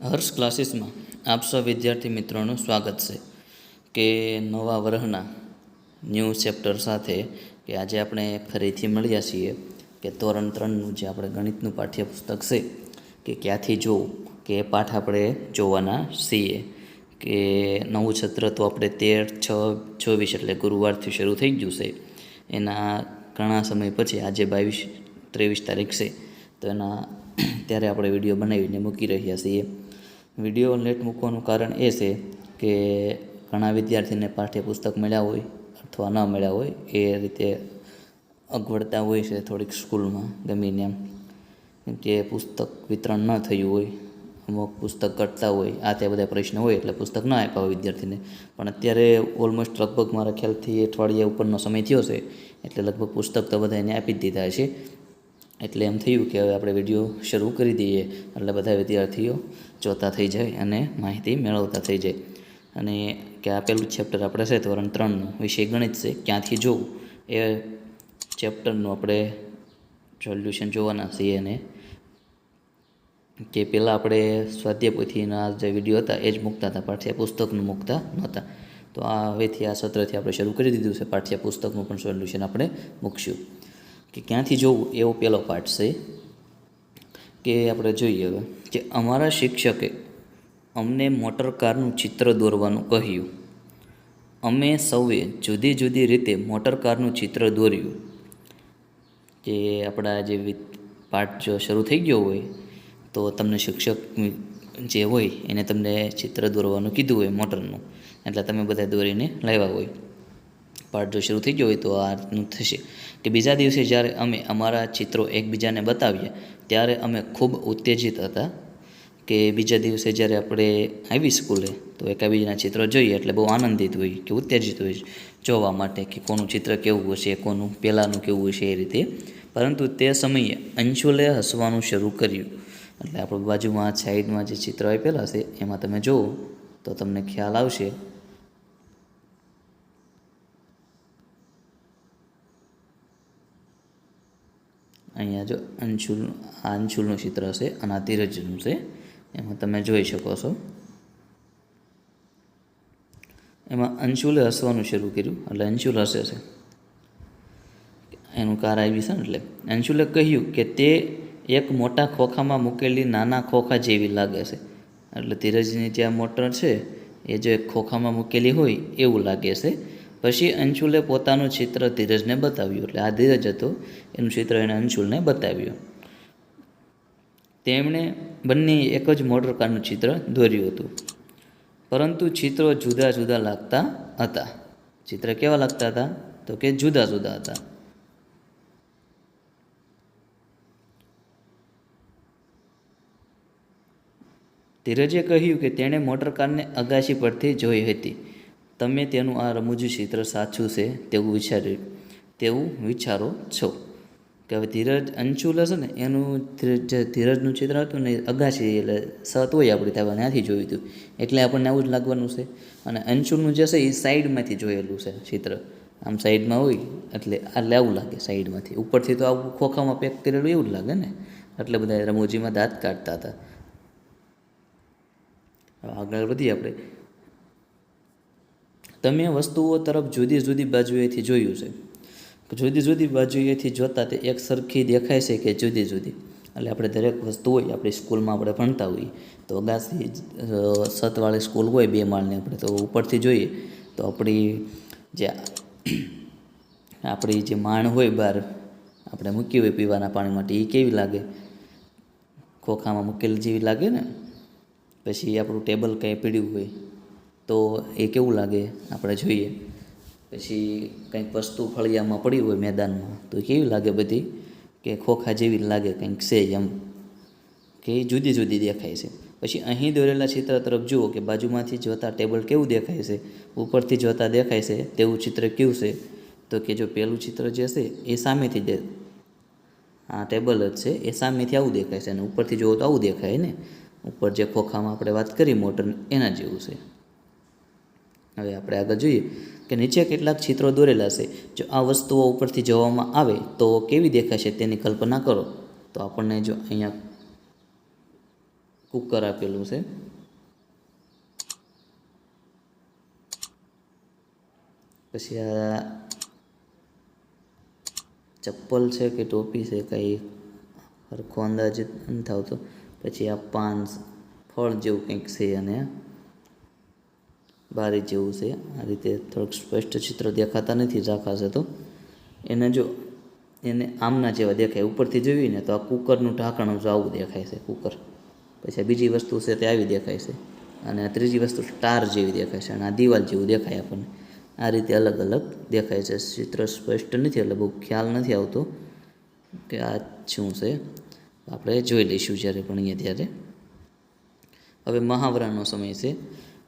હર્ષ ક્લાસીસમાં આપ સૌ વિદ્યાર્થી મિત્રોનું સ્વાગત છે કે નવા વર્ષના ન્યૂ ચેપ્ટર સાથે કે આજે આપણે ફરીથી મળ્યા છીએ કે ધોરણ ત્રણનું જે આપણે ગણિતનું પાઠ્યપુસ્તક છે કે ક્યાંથી જોવું, કે એ પાઠ આપણે જોવાના છીએ કે નવું છત્ર તો આપણે તેર, છ, ચોવીસ એટલે ગુરુવારથી શરૂ થઈ ગયું છે. એના ઘણા સમય પછી આજે બાવીસ, ત્રેવીસ તારીખ છે. તો એના, ત્યારે આપણે વીડિયો બનાવીને મૂકી રહ્યા છીએ. વીડિયો લેટ મૂકવાનું કારણ એ છે કે ઘણા વિદ્યાર્થીને પાઠ્યપુસ્તક મળ્યા હોય અથવા ન મળ્યા હોય એ રીતે અગવડતા હોય છે થોડીક સ્કૂલમાં ગમીને એમ કેમ કે પુસ્તક વિતરણ ન થયું હોય, અમુક પુસ્તક ઘટતા હોય, આ તે બધા પ્રશ્ન હોય એટલે પુસ્તક ન આપ્યા હોય વિદ્યાર્થીને. પણ અત્યારે ઓલમોસ્ટ લગભગ મારા ખ્યાલથી અઠવાડિયા ઉપરનો સમય થયો છે એટલે લગભગ પુસ્તક તો બધા એને આપી જ દીધા છે. એટલે એમ થયું કે હવે આપણે વીડિયો શરૂ કરી દઈએ એટલે બધા વિદ્યાર્થીઓ જોતા થઈ જાય અને માહિતી મેળવતા થઈ જાય. અને કે આપેલું ચેપ્ટર આપણે છે ધોરણ ત્રણનું, વિષય ગણિત છે, ક્યાંથી જોવું? એ ચેપ્ટરનું આપણે સોલ્યુશન જોવાના છીએ અને કે પહેલાં આપણે સ્વાધ્યાયપોથીના જે વીડિયો હતા, એ જ મૂકતા હતા, પાઠ્યપુસ્તકનું મૂકતા નહોતા. તો આ હવેથી આ સત્રથી આપણે શરૂ કરી દીધું છે, પાઠ્યપુસ્તકનું પણ સોલ્યુશન આપણે મૂકશું. કે ક્યાંથી જોવું? એવો પહેલો પાઠ છે. કે આપણે જોઈએ હવે, કે અમારા શિક્ષકે અમને મોટર કારનું ચિત્ર દોરવાનું કહ્યું. અમે સૌએ જુદી જુદી રીતે મોટર કારનું ચિત્ર દોર્યું. કે આપણા જે પાઠ જો શરૂ થઈ ગયો હોય, તો તમને શિક્ષક જે હોય એને તમને ચિત્ર દોરવાનું કીધું હોય મોટરનું. એટલે તમે બધા દોરીને લાવ્યા હોય. પાઠ જો શરૂ થઈ ગયો હોય તો આ રીતનું થશે. કે બીજા દિવસે જ્યારે અમે અમારા ચિત્રો એકબીજાને બતાવીએ, ત્યારે અમે ખૂબ ઉત્તેજિત હતા કે બીજા દિવસે જ્યારે આપણે આવી સ્કૂલે, તો એકાબીજાના ચિત્રો જોઈએ એટલે બહુ આનંદિત હોય કે ઉત્તેજિત હોય જોવા માટે કે કોનું ચિત્ર કેવું હશે, કોનું પહેલાંનું કેવું હશે એ રીતે. પરંતુ તે સમયે અંશુલે હસવાનું શરૂ કર્યું. એટલે આપણે બાજુમાં, સાઈડમાં જે ચિત્ર આપેલા છે, એમાં તમે જુઓ તો તમને ખ્યાલ આવશે અહીંયા જો અંશુલ અંશુલનું ચિત્ર છે અને આ ધીરજનું છે. એમાં તમે જોઈ શકો છો. એમાં અંશુલે હસવાનું શરૂ કર્યું, એટલે અંશુલ હસે છે. એનું કાર આવી છે ને એટલે. અંશુલે કહ્યું કે તે એક મોટા ખોખામાં મૂકેલી નાના ખોખા જેવી લાગે છે. એટલે ધીરજની જે આ મોટર છે, એ જો ખોખામાં મૂકેલી હોય એવું લાગે છે. પછી અંશુલે પોતાનું ચિત્ર ધીરજને બતાવ્યું. એટલે આ ધીરજ હતો. એનું ચિત્ર એણે અંશુલને બતાવ્યું. તેમણે બંને એક જ મોટર કારનું ચિત્ર દોર્યું હતું. પરંતુ ચિત્રો જુદા જુદા લાગતા હતા. ચિત્ર કેવા લાગતા હતા? તો કે જુદા જુદા હતા. ધીરજે કહ્યું કે તેણે મોટરકારને અગાશી પરથી જોઈ હતી. તમે તેનું આ રમૂજી ચિત્ર સાચું છે તેવું વિચાર્યું તેવું વિચારો છો. કે હવે ધીરજ અંશુલ હશે ને, એનું જે ધીરજનું ચિત્ર હતું ને અગાશી એટલે સત હોય આપણી ત્યાં ત્યાંથી જોયું હતું. એટલે આપણને આવું જ લાગવાનું છે. અને અંશુલનું જે છે એ સાઈડમાંથી જોયેલું છે ચિત્ર આમ સાઈડમાં હોય, એટલે એટલે આવું લાગે સાઈડમાંથી. ઉપરથી તો આવું ખોખામાં પેક કરેલું એવું જ લાગે ને. એટલે બધા રમૂજીમાં દાંત કાઢતા હતા. આગળ વધીએ આપણે. તમે વસ્તુઓ તરફ જુદી જુદી બાજુએથી જોયું છે. જુદી જુદી બાજુએથી જોતાં તે એક સરખી દેખાય છે કે જુદી જુદી. એટલે આપણે દરેક વસ્તુ હોય, આપણી સ્કૂલમાં આપણે ભણતા હોઈએ, તો અગાસી સતવાળી સ્કૂલ હોય બે માળની આપણે, તો ઉપરથી જોઈએ, તો આપણી જે આપણી જે માણ હોય બહાર, આપણે મૂકી હોય પીવાના પાણી માટે એ કેવી લાગે? ખોખામાં મૂકેલી જેવી લાગે ને? પછી આપણું ટેબલ કંઈ પીડ્યું હોય તો એ કેવું લાગે? આપણે જોઈએ. પછી કંઈક વસ્તુ ફળિયામાં પડી હોય મેદાનમાં, તો કેવી લાગે બધી? કે ખોખા જેવી લાગે, કંઈક છે એમ. કે જુદી જુદી દેખાય છે. પછી અહીં દોરેલા ચિત્ર તરફ જુઓ કે બાજુમાંથી જોતા ટેબલ કેવું દેખાય છે? ઉપરથી જોતા દેખાય છે, તેવું ચિત્ર કેવું છે? તો કે જો પહેલું ચિત્ર જે છે, એ સામેથી દે આ ટેબલ જ છે, એ સામેથી આવું દેખાય છે અને ઉપરથી જુઓ તો આવું દેખાય ને? ઉપર જે ખોખામાં આપણે વાત કરી મોટર એના જેવું છે. હવે આપણે આગળ જોઈએ કે નીચે કેટલાક ચિત્રો દોરેલા છે. જો આ વસ્તુઓ ઉપરથી જોવામાં આવે તો કેવી દેખાશે તેની કલ્પના કરો. તો આપણને જો અહીંયા કુકર આપેલું છે. પછી આ ચપ્પલ છે કે ટોપી છે કંઈ સરખો અંદાજ નથી આવતો. પછી આ પાન ફળ જેવું કંઈક છે અને બારી જેવું છે. આ રીતે થોડુંક સ્પષ્ટ ચિત્ર દેખાતા નથી ઝાંખા તો. એને જો એને આમના જેવા દેખાય, ઉપરથી જોઈએ તો આ કુકરનું ઢાંકણ જો આવું દેખાય છે, કુકર. પછી બીજી વસ્તુ છે તે આવી દેખાય છે. અને આ ત્રીજી વસ્તુ સ્ટાર જેવી દેખાય છે અને આ દિવાલ જેવું દેખાય આપણને. આ રીતે અલગ અલગ દેખાય છે. ચિત્ર સ્પષ્ટ નથી એટલે બહુ ખ્યાલ નથી આવતો કે આ શું છે. આપણે જોઈ લઈશું જ્યારે ભણીએ ત્યારે. હવે મહાવરાનો સમય છે.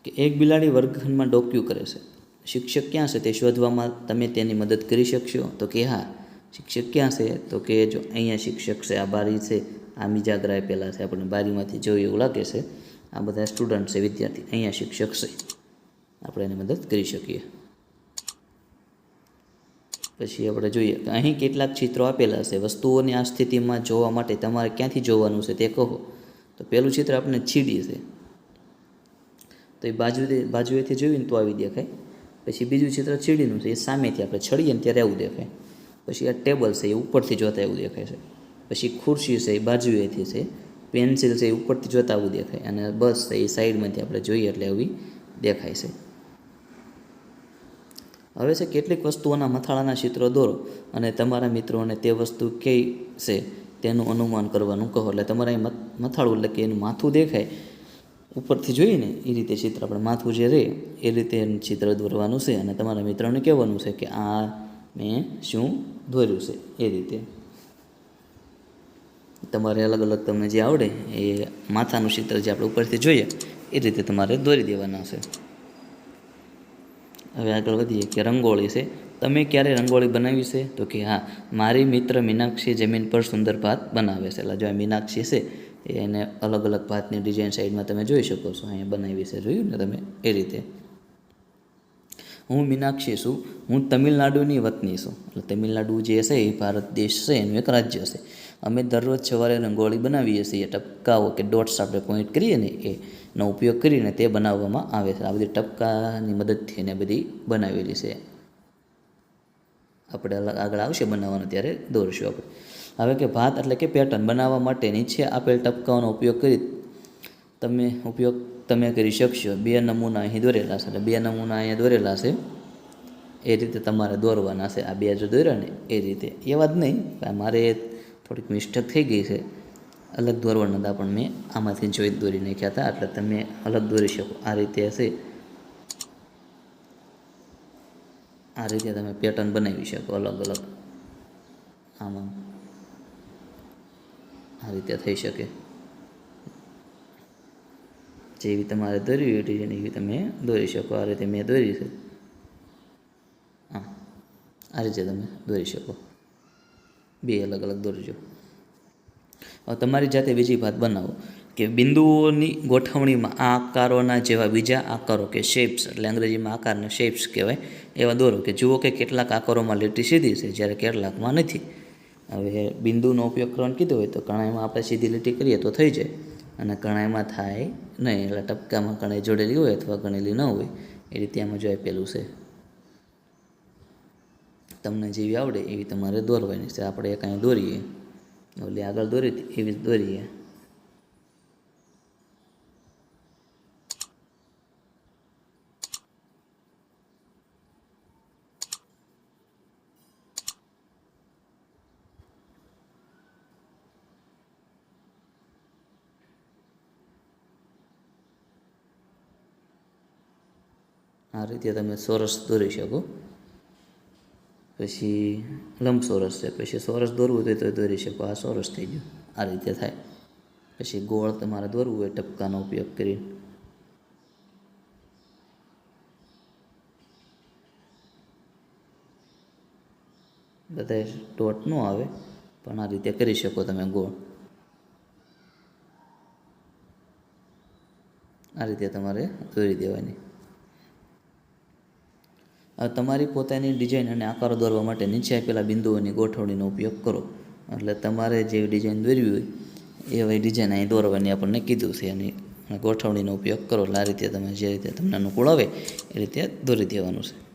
કે એક બિલાડી વર્ગખંડમાં ડોક્યુ કરે છે. શિક્ષક ક્યાં છે તે શોધવામાં તમે તેની મદદ કરી શકશો? તો કે હા. શિક્ષક ક્યાં છે? તો કે જો અહીંયા શિક્ષક છે, આ બારી છે, આ મિજાગરા પહેલાં છે, આપણને બારીમાંથી જોયું એવું લાગે છે. આ બધા સ્ટુડન્ટ છે, વિદ્યાર્થી. અહીંયા શિક્ષક છે. આપણે એને મદદ કરી શકીએ. પછી આપણે જોઈએ કે અહીં કેટલાક ચિત્રો આપેલા છે. વસ્તુઓની આ સ્થિતિમાં જોવા માટે તમારે ક્યાંથી જોવાનું છે તે કહો. તો પહેલું ચિત્ર આપણે છીડી છે. તો એ બાજુ બાજુએથી જોઈને તો આવી દેખાય. પછી બીજું ચિત્ર ચીડીનું છે, એ સામેથી આપણે છડીએ ને ત્યારે એવું દેખાય. પછી આ ટેબલ છે, એ ઉપરથી જોતા એવું દેખાય છે. પછી ખુરશી છે, એ બાજુએથી છે, પેન્સિલ છે, એ ઉપરથી જોતા આવું દેખાય. અને બસ છે, એ સાઈડમાંથી આપણે જોઈએ એટલે આવી દેખાય છે. હવે છે, કેટલીક વસ્તુઓના મથાળાના ચિત્રો દોરો અને તમારા મિત્રોને તે વસ્તુ કઈ છે, તેનું અનુમાન કરવાનું કહો. એટલે તમારે મથાળું એટલે કે એનું માથું દેખાય ઉપરથી જોઈએ ને એ રીતે ચિત્ર આપણે માથું જે રહે એ રીતે ચિત્ર દોરવાનું છે અને તમારા મિત્રોને કહેવાનું છે કે આ મેં શું દોર્યું છે એ રીતે. તમારે અલગ અલગ તમને જે આવડે એ માથાનું ચિત્ર જે આપણે ઉપરથી જોઈએ, એ રીતે તમારે દોરી દેવાના છે. હવે આગળ વધીએ કે રંગોળી છે. તમે ક્યારે રંગોળી બનાવી છે? તો કે હા, મારી મિત્ર મીનાક્ષી જમીન પર સુંદર ભાત બનાવે છે. એટલે જો આ મીનાક્ષી છે એને અલગ અલગ ભાતની ડિઝાઇન સાઈડમાં તમે જોઈ શકો છો. અહીંયા બનાવી છે, જોયું ને તમે? એ રીતે. હું મીનાક્ષી છું. હું તમિલનાડુની વતની છું. એટલે તમિલનાડુ જે છે એ ભારત દેશ છે, એનું એક રાજ્ય છે. અમે દરરોજ સવારે રંગોળી બનાવીએ છીએ. ટપકાઓ કે ડોટ્સ આપણે પોઈન્ટ કરીએ ને એનો ઉપયોગ કરીને તે બનાવવામાં આવે છે. આ બધી ટપકાની મદદથી એને બધી બનાવેલી છે. આપણે આગળ આવશે બનાવવાનું ત્યારે, દોરશું આપણે. હવે કે ભાત એટલે કે પેટર્ન બનાવવા માટે નીચે આપેલ ટપકાઓનો ઉપયોગ કરી તમે ઉપયોગ તમે કરી શકશો. બે નમૂના અહીં દોરેલા છે. એટલે બે નમૂના અહીંયા દોરેલા છે. એ રીતે તમારે દોરવાના છે. આ બે જો દોર્યા ને એ રીતે. એવા જ નહીં મારે થોડીક મિસ્ટેક થઈ ગઈ છે. અલગ દોરવાના હતા, પણ મેં આમાંથી જોઈ દોરી નાખ્યા હતા. એટલે તમે અલગ દોરી શકો. આ રીતે હશે. આ રીતે તમે પેટર્ન બનાવી શકો અલગ અલગ. આમાં આ રીતે થઈ શકે. જેવી તમારે દોરવી ડિઝાઇન એવી તમે દોરી શકો. આ રીતે મેં દોરી છે. હા, આ રીતે તમે દોરી શકો. બે અલગ અલગ દોરજો. હવે તમારી જાતે બીજી ભાત બનાવો કે બિંદુઓની ગોઠવણીમાં આ આકારોના જેવા બીજા આકારો કે શેપ્સ એટલે અંગ્રેજીમાં આકારને શેપ્સ કહેવાય, એવા દોરો કે જુઓ કે કેટલાક આકારોમાં લીટી સીધી છે, જ્યારે કેટલાકમાં નથી. હવે બિંદુનો ઉપયોગ કરવાનું કીધું હોય તો કણાઈમાં આપણે સીધી લીટી કરીએ તો થઈ જાય. અને કણાઈમાં થાય નહીં, એટલે ટપકામાં કણાઈ જોડેલી હોય અથવા ગણેલી ન હોય, એ રીતે આમાં જો આપેલું છે. તમને જેવી આવડે એવી તમારે દોરવાની છે. આપણે કાંઈ દોરીએ, ઓલી આગળ દોરી એવી જ દોરીએ. આ રીતે તમે સોરસ દોરી શકો. પછી લંબ સોરસ છે, પછી સોરસ દોરવું હોય તો દોરી શકો. આ સોરસ થઈ ગયું. આ રીતે થાય. પછી ગોળ તમારે દોરવું હોય, ટપકાનો ઉપયોગ કરીને. બધા ડોટ ન આવે, પણ આ રીતે કરી શકો તમે ગોળ. આ રીતે તમારે દોરી દેવાની. તમારી પોતાની ડિઝાઇન અને આકારો દોરવા માટે નીચે આપેલા બિંદુઓની ગોઠવણીનો ઉપયોગ કરો. એટલે તમારે જે ડિઝાઇન દોરવી હોય એવી ડિઝાઇન અહીં દોરવાની આપણને કીધું છે. એની ગોઠવણીનો ઉપયોગ કરો. એટલે આ રીતે તમે જે રીતે તમને અનુકૂળ આવે, એ રીતે દોરી દેવાનું છે.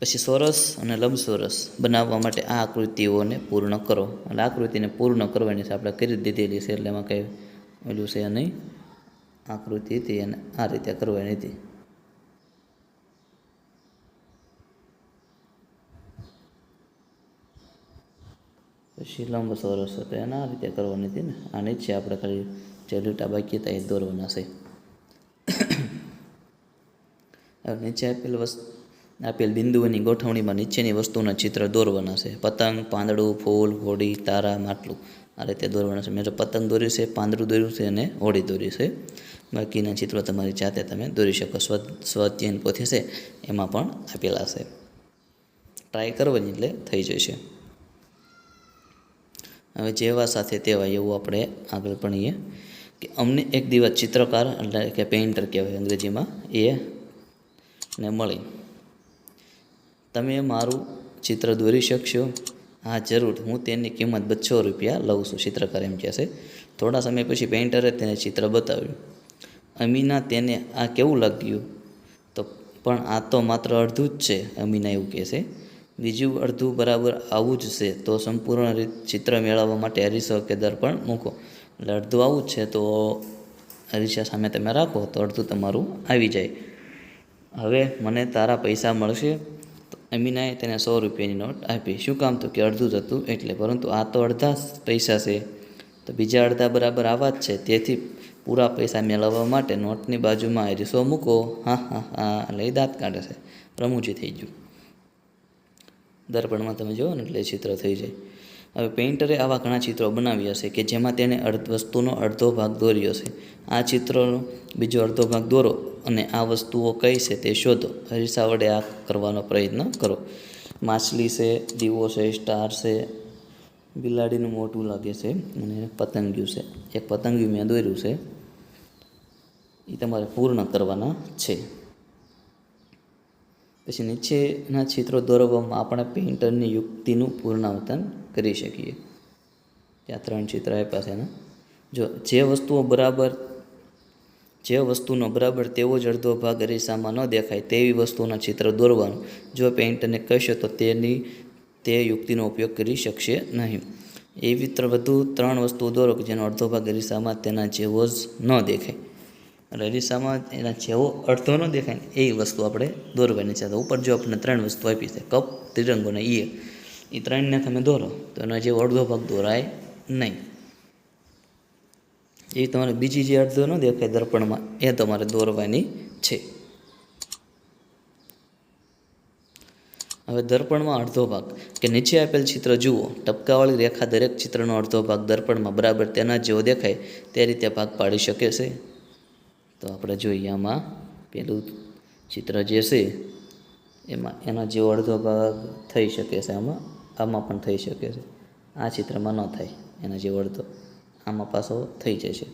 પછી સોરસ અને લંબસોરસ બનાવવા માટે આ આકૃતિઓને પૂર્ણ કરો. એટલે આકૃતિને પૂર્ણ કરવાની છે. આપણે કરી દીધેલી છે. એટલે એમાં કંઈ ઓલું છે નહીં. આકૃતિ હતી અને આ રીતે કરવાની હતી. પછી લંબ હતો એને આ રીતે કરવાની હતી ને. આ નીચે આપણે ખાલી જે લીટા બાકી હતા, એ દોરવાના છે. નીચે આપેલ વસ્તુ આપેલ બિંદુઓની ગોઠવણીમાં નીચેની વસ્તુના ચિત્ર દોરવાના છે. પતંગ, પાંદડું, ફૂલ, હોડી, તારા, માટલું. આ રીતે દોરવાના છે. મેં તો પતંગ દોર્યું છે, પાંદડું દોર્યું છે અને હોડી દોરી છે. બાકીના ચિત્રો તમારી જાતે તમે દોરી શકો. સ્વ સ્વધ્યયન પોથી છે, એમાં પણ આપેલા છે. ટ્રાય કરવાની એટલે થઈ જશે. હવે જેવા સાથે તેવા એવું આપણે આગળ ભણીએ કે અમને એક દિવસ ચિત્રકાર એટલે કે પેઇન્ટર કહેવાય અંગ્રેજીમાં, એ ને મળી તમે મારું ચિત્ર દોરી શકશો? હા, જરૂર. હું તેની કિંમત બસો રૂપિયા લઉં છું, ચિત્રકાર એમ કહેશે. થોડા સમય પછી પેઇન્ટરે તેને ચિત્ર બતાવ્યું. અમીના તેને, આ કેવું લાગ્યું? તો, પણ આ તો માત્ર અડધું જ છે, અમીના એવું કહેશે. બીજું અડધું બરાબર આવું જ છે, તો સંપૂર્ણ રીત ચિત્ર મેળવવા માટે અરીસો કે દર્પણ મૂકો. એટલે અડધું આવું જ છે, તો અરીસા સામે તમે રાખો, તો અડધું તમારું આવી જાય. હવે મને તારા પૈસા મળશે, તો અમીનાએ તેને સો રૂપિયાની નોટ આપી. શું કામ તો કે અડધું જ હતું? એટલે પરંતુ આ તો અડધા પૈસા છે. તો બીજા અડધા બરાબર આવા જ છે, તેથી પૂરા પૈસા મેળવવા માટે નોટની બાજુમાં અરીસો મૂકો. હા હા હા એ દાંત કાઢે છે. રમૂજી થઈ ગયું. દર્પણમાં તમે જુઓ ને એટલે ચિત્ર થઈ જાય. હવે પેઇન્ટરે આવા ઘણા ચિત્રો બનાવ્યા છે કે જેમાં તેણે અર્ધ વસ્તુનો અડધો ભાગ દોર્યો છે. આ ચિત્રનો બીજો અડધો ભાગ દોરો અને આ વસ્તુઓ કઈ છે તે શોધો. હરીસા વડે આ કરવાનો પ્રયત્ન કરો. માછલી છે, દીવો છે, સ્ટાર છે, બિલાડીનું મોટું લાગે છે અને પતંગિયું છે. એક પતંગિયું મેં દોર્યું છે. એ તમારે પૂર્ણ કરવાના છે. પછી નીચેના ચિત્રો દોરવામાં આપણે પેઇન્ટરની યુક્તિનું પૂર્ણાવતન કરી શકીએ. ત્યાં ત્રણ ચિત્ર આપ્યા છે ને જો જે વસ્તુઓ બરાબર, જે વસ્તુનો બરાબર તેવો જ અડધો ભાગ અરીસામાં ન દેખાય તેવી વસ્તુના ચિત્ર દોરવાનું. જો પેઇન્ટરને કહેશે તો તેની, તે યુક્તિનો ઉપયોગ કરી શકશે નહીં. એવી વધુ ત્રણ વસ્તુઓ દોરો કે જેનો અડધો ભાગ અરીસામાં તેના જેવો જ ન દેખાય. અરીસામાં એના જેવો અડધો ન દેખાય ને એ વસ્તુ આપણે દોરવાની છે. તો ઉપર જો આપણને ત્રણ વસ્તુ આપી છે, કપ, ત્રિરંગો અને એ એ ત્રણને તમે દોરો તો એનો જેવો અડધો ભાગ દોરાય નહીં. એ તમારે બીજી જે અડધો ન દેખાય દર્પણમાં, એ તમારે દોરવાની છે. હવે દર્પણમાં અડધો ભાગ, કે નીચે આપેલ ચિત્ર જુઓ. ટપકાવાળી રેખા દરેક ચિત્રનો અડધો ભાગ દર્પણમાં બરાબર તેના જેવો દેખાય, તે રીતે ભાગ પાડી શકે છે. તો આપણે જોઈએ આમાં પેલું ચિત્ર જે છે, એમાં એનો જેવો અડધો ભાગ થઈ શકે છે આમાં આમાં પણ થઈ શકે છે. આ ચિત્રમાં ન થાય, એના જેવો અડધો આમાં પાછો થઈ જશે.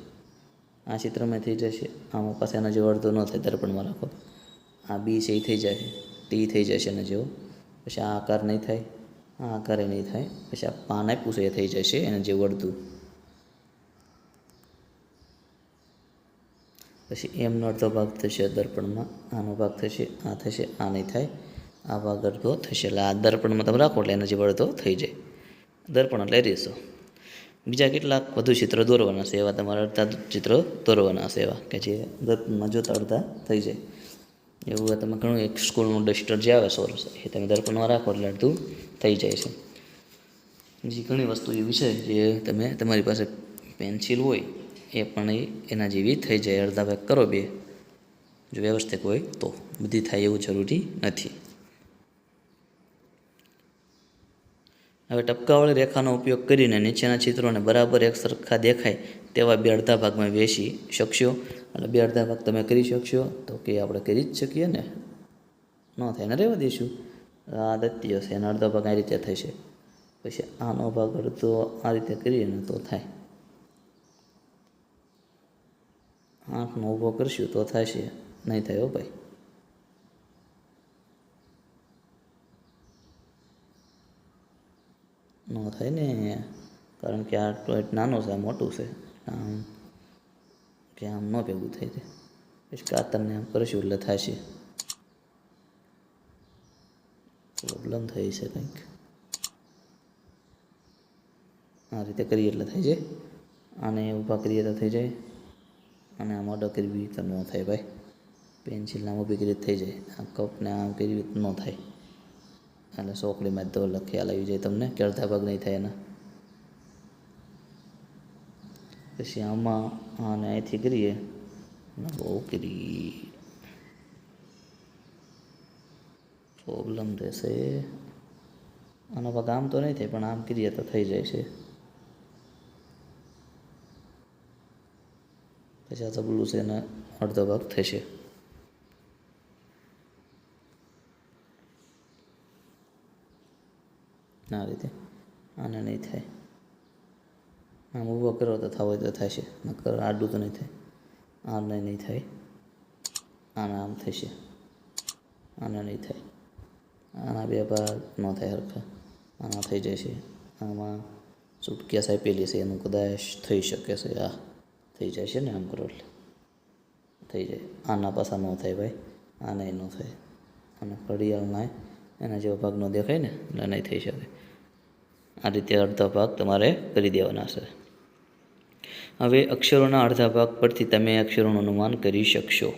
આ ચિત્રમાં થઈ જશે, આમાં પાસે એનો જેવો અડધો ન થાય દર્પણમાં રાખો આ બી છે, એ થઈ જશે, ટી થઈ જશે એના જેવો. પછી આ આકાર નહીં થાય, આ આકારે નહીં થાય. પછી આ પાન આપ્યું છે, એ થઈ જશે એના જેવું અડધું. પછી એમનો અડધો ભાગ થશે દર્પણમાં, આનો ભાગ થશે, આ થશે, આ નહીં થાય. આ ભાગ અડધો થશે, એટલે આ દર્પણમાં તમે રાખો એટલે એનો જે અડધો થઈ જાય. દર્પણ એટલે રીસો બીજા કેટલાક વધુ ચિત્ર દોરવાના છે, એવા તમારે અડધા ચિત્ર દોરવાના છે એવા, કે જે દર્પણમાં જોતા અડધા થઈ જાય. એવું તમે ઘણું એક સ્કૂલનું ડસ્ટર જે આવે સોરસ, એ તમે દર્પણમાં રાખો એટલે અડધું થઈ જાય છે. બીજી ઘણી વસ્તુ એવી છે જે તમે, તમારી પાસે પેન્સિલ હોય એ પણ એના જેવી થઈ જાય. અડધા ભાગ કરો બે. જો વ્યવસ્થિત હોય તો. બધી થાય એવું જરૂરી નથી. હવે ટપકાવાળી રેખાનો ઉપયોગ કરીને નીચેના ચિત્રોને બરાબર એક સરખા દેખાય તેવા બે અડધા ભાગમાં વેચી શકશો. એટલે બે અડધા ભાગ તમે કરી શકશો તો કે આપણે કરી જ શકીએ ને. ન થાય ને રહેવા દઈશું આ દત્તીઓ છે એના અડધા ભાગ આ રીતે થશે. પછી આનો ભાગ અડધો આ રીતે કરીએ ને તો થાય. આંખનો ઊભો કરશું તો થશે. નહીં થાય ભાઈ. ન થાય ને કારણ કે આ ટોયટ નાનો છે મોટું છે. આમ કે આમ ન ભેગું થઈ જાય પછી કાતરને આમ કરશું એટલે થશે. પ્રોબ્લેમ થઈ છે કંઈક. આ રીતે કરીએ એટલે થઈ જાય. આને ઊભા કરીએ તો થઈ જાય. અને આમાં ઓર્ડર કરવી તો ન થાય ભાઈ. પેન્સિલ આમ ઊભી રીત થઈ જાય. આ કપને આમ કેવી રીત ન થાય. એટલે સોકડીમાં તો ખ્યાલ આવી જાય તમને, કે અડધા ભાગ નહીં થાય એના. પછી આમાં આને અહીંથી કરીએ. બહુ કરી. પ્રોબ્લેમ રહેશે. આનો ભાગ આમ તો નહીં થાય, પણ આમ કરીએ તો થઈ જાય છે. પછી આ તબલું છે એના અડધો ભાગ થશે. આ રીતે. આને નહીં થાય. આમ ઊભો કરો તો થવો તો થશે, નકર આડું તો નહીં થાય. આને નહીં થાય. આને આમ થશે. આને નહીં થાય. આના બે ભાગ ન થાય હરખા. આના થઈ જશે. આમાં ચૂટકિયા સાહેબ પેલી છે, એનું કદાચ થઈ શકે છે. આ થઈ જશે ને આમ કરો એટલે. થઈ જાય. આના પાસા ન થાય ભાઈ. આને ન થાય. અને ઘડિયાળના એના જેવો ભાગ ન દેખાય ને, એટલે નહીં થઈ શકે. આ રીતે અડધો ભાગ તમારે કરી દેવાના છે. હવે અક્ષરોના અડધા ભાગ પરથી તમે અક્ષરોનું અનુમાન કરી શકશો.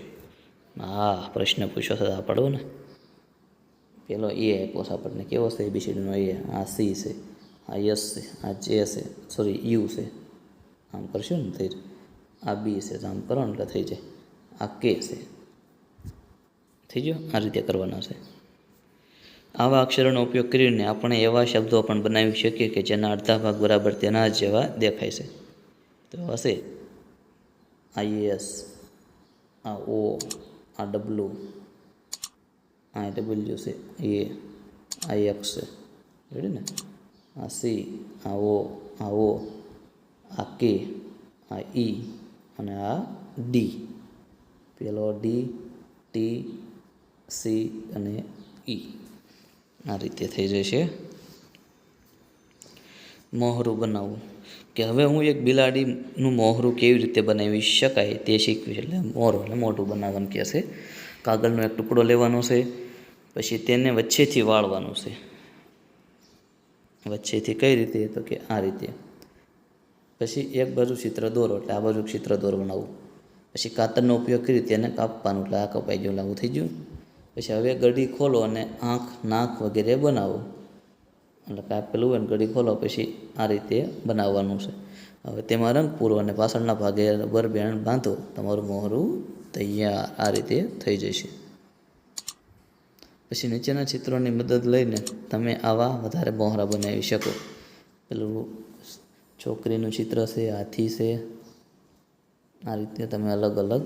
હા પ્રશ્ન પૂછો છે પડો ને. પેલો એ આપ્યો છે આપણને કેવો છે? એબીસીડીનો એ. આ સી છે, આ યસ છે, આ જે છે, સોરી, યુ છે. આમ કરશું ને થઈ આ બી છે, તો આમ કરો એટલે થઈ જાય. આ કે છે. થઈ ગયો? આ રીતે કરવાના છે. આવા અક્ષરોનો ઉપયોગ કરીને આપણે એવા શબ્દો પણ બનાવી શકીએ કે જેના અડધા ભાગ બરાબર તેના જેવા દેખાય છે. તો હશે આઈએસ આ ઓ, આ ડબલ્યુ આ ડબલ્યુ છે, એ, આ એક્સ છે. ને? આ સી, આ ઓ આ ઓ, આ કે, આ ઈ અને આ ડી પેલો ડી ટી સી અને ઈ આ રીતે થઈ જશે. મોહરું બનાવવું. કે હવે હું એક બિલાડીનું મોહરું કેવી રીતે બનાવી શકાય તે શીખવીશ. એટલે મોહરું એટલે મોટું બનાવવાનું કહે છે. કાગળનો એક ટુકડો લેવાનો છે. પછી તેને વચ્ચેથી વાળવાનું છે. વચ્ચેથી કઈ રીતે? તો કે આ રીતે. પછી એક બાજુ ચિત્ર દોરો એટલે આ બાજુ ચિત્ર દોર આવું પછી કાતરનો ઉપયોગ કરી તેને કાપવાનું એટલે આ કપાઈ ગયું લાગુ થઈ ગયું. પછી હવે ગડી ખોલો અને આંખ, નાક વગેરે બનાવો. એટલે કાપેલું હોય ને ગડી ખોલો, પછી આ રીતે બનાવવાનું છે. હવે તેમાં રંગ પૂરો અને પાછળના ભાગે રબર બેન્ડ બાંધો, તમારું મોહરું તૈયાર. આ રીતે થઈ જશે. પછી નીચેના ચિત્રોની મદદ લઈને તમે આવા વધારે મોહરા બનાવી શકો. પેલું છોકરીનું ચિત્ર છે, હાથી છે. આ રીતે તમે અલગ અલગ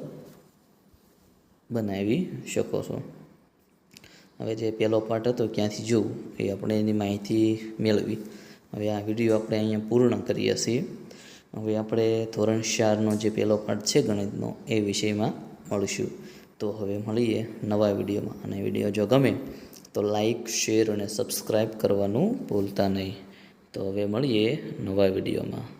બનાવી શકો છો. હવે જે પહેલો પાર્ટ હતો, ક્યાંથી જોવું, એ આપણે એની માહિતી મેળવી. હવે આ વીડિયો આપણે અહીંયા પૂર્ણ કરીએ છીએ. હવે આપણે ધોરણ ચારનો જે પહેલો પાઠ છે, ગણિતનો, એ વિષયમાં મળીશું. તો હવે મળીએ નવા વિડીયોમાં. અને વીડિયો જો ગમે, તો લાઈક, શેર અને સબસ્ક્રાઈબ કરવાનું ભૂલતા નહીં. તો હવે મળીએ નવા વિડીયોમાં.